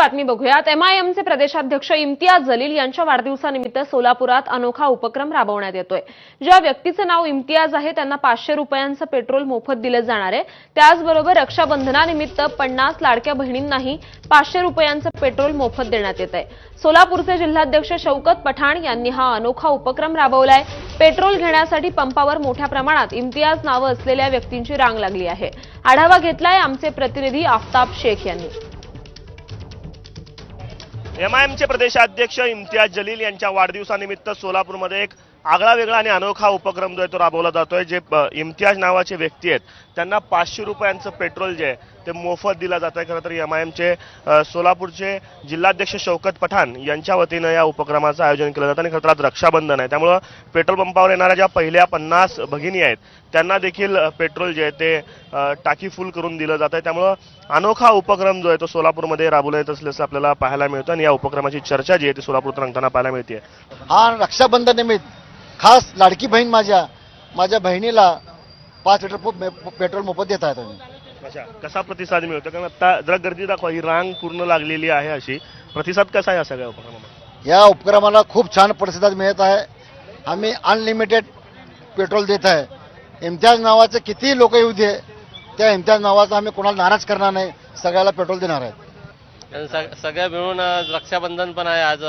बातमी बघूयात. एमआयएमचे प्रदेशाध्यक्ष इम्तियाज जलील यांच्या वाढदिवसानिमित्त सोलापुरात अनोखा उपक्रम राबवण्यात येतोय. ज्या व्यक्तीचं नाव इम्तियाज आहे त्यांना पाचशे रुपयांचं पेट्रोल मोफत दिलं जाणार आहे. त्याचबरोबर रक्षाबंधनानिमित्त पन्नास लाडक्या बहिणींनाही पाचशे रुपयांचं पेट्रोल मोफत देण्यात येत आहे सोलापूरचे जिल्हाध्यक्ष शौकत पठाण यांनी हा अनोखा उपक्रम राबवलाय. पेट्रोल घेण्यासाठी पंपावर मोठ्या प्रमाणात इम्तियाज नावं असलेल्या व्यक्तींची रांग लागली आहे. आढावा घेतलाय आमचे प्रतिनिधी आफताब शेख यांनी. एमआयएमचे प्रदेशाध्यक्ष इम्तियाज जलील यांच्या वाढदिवसानिमित्त सोलापूरमध्ये एक आगळा वेगळा आणि अनोखा उपक्रम जो आहे तो राबवला जातोय जे इम्तियाज नावाचे व्यक्ती आहेत. त्यांना पाचशे रुपयांचं पेट्रोल जे आहे ते मोफत दिलं जात आहे. खरं तर एम आय एमचे सोलापूरचे जिल्हाध्यक्ष शौकत पठाण यांच्या वतीनं या उपक्रमाचं आयोजन केलं जातं आणि खरं तर आज रक्षाबंधन आहे. त्यामुळं पेट्रोल पंपावर येणाऱ्या ज्या पहिल्या पन्नास भगिनी आहेत त्यांना देखील पेट्रोल जे आहे ते टाकी फुल करून दिलं जात आहे. त्यामुळं अनोखा उपक्रम जो आहे तो सोलापूरमध्ये राबवला येत असल्याचं आपल्याला पाहायला मिळतं आणि या उपक्रमाची चर्चा जी आहे ती सोलापूर रंगताना पाहायला मिळते. हा रक्षाबंधन निमित्त खास लाडकी बहीण माझ्या माझ्या बहिणीला पाच लिटर पेट्रोल मोफत देत आहेत तुम्ही अच्छा कसा प्रतिसाद मिळतो? कारण आता जरा गर्दी दाखवा ही रांग पूर्ण लागलेली आहे अशी. प्रतिसाद कसा आहे या सगळ्या उपक्रमामध्ये? या उपक्रमाला खूप छान प्रतिसाद मिळत आहे. आम्ही अनलिमिटेड पेट्रोल देत आहे. इम्तियाज नावाचे कितीही लोक येऊ दे त्या इम्तियाज नावाचा आम्ही कोणाला नाराज करणार नाही. सगळ्याला पेट्रोल देणार आहेत आणि सग सगळ्या मिळून आज रक्षाबंधन पण आहे आज.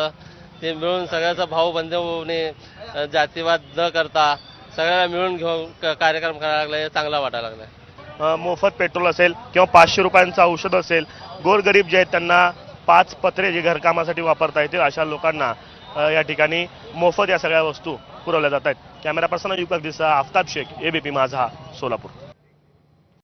ते मिळून सगळ्याचा भाऊ बंधूने जातीवाद न करता सगळ्याला मिळून घेऊन क- कार्यक्रम करायला लागलाय चांगला वाटायला लागलाय. अ, मोफत पेट्रोल असेल किंवा पाचशे रुपयांचं औषध असेल गोरगरीब जे आहेत त्यांना पाच पत्रे जे घरकामासाठी वापरता येतील अशा लोकांना या ठिकाणी मोफत या सगळ्या वस्तू पुरवल्या जात आहेत. कॅमेरा पर्सन युगक दिसा आफताब शेख एबीपी माझा सोलापूर.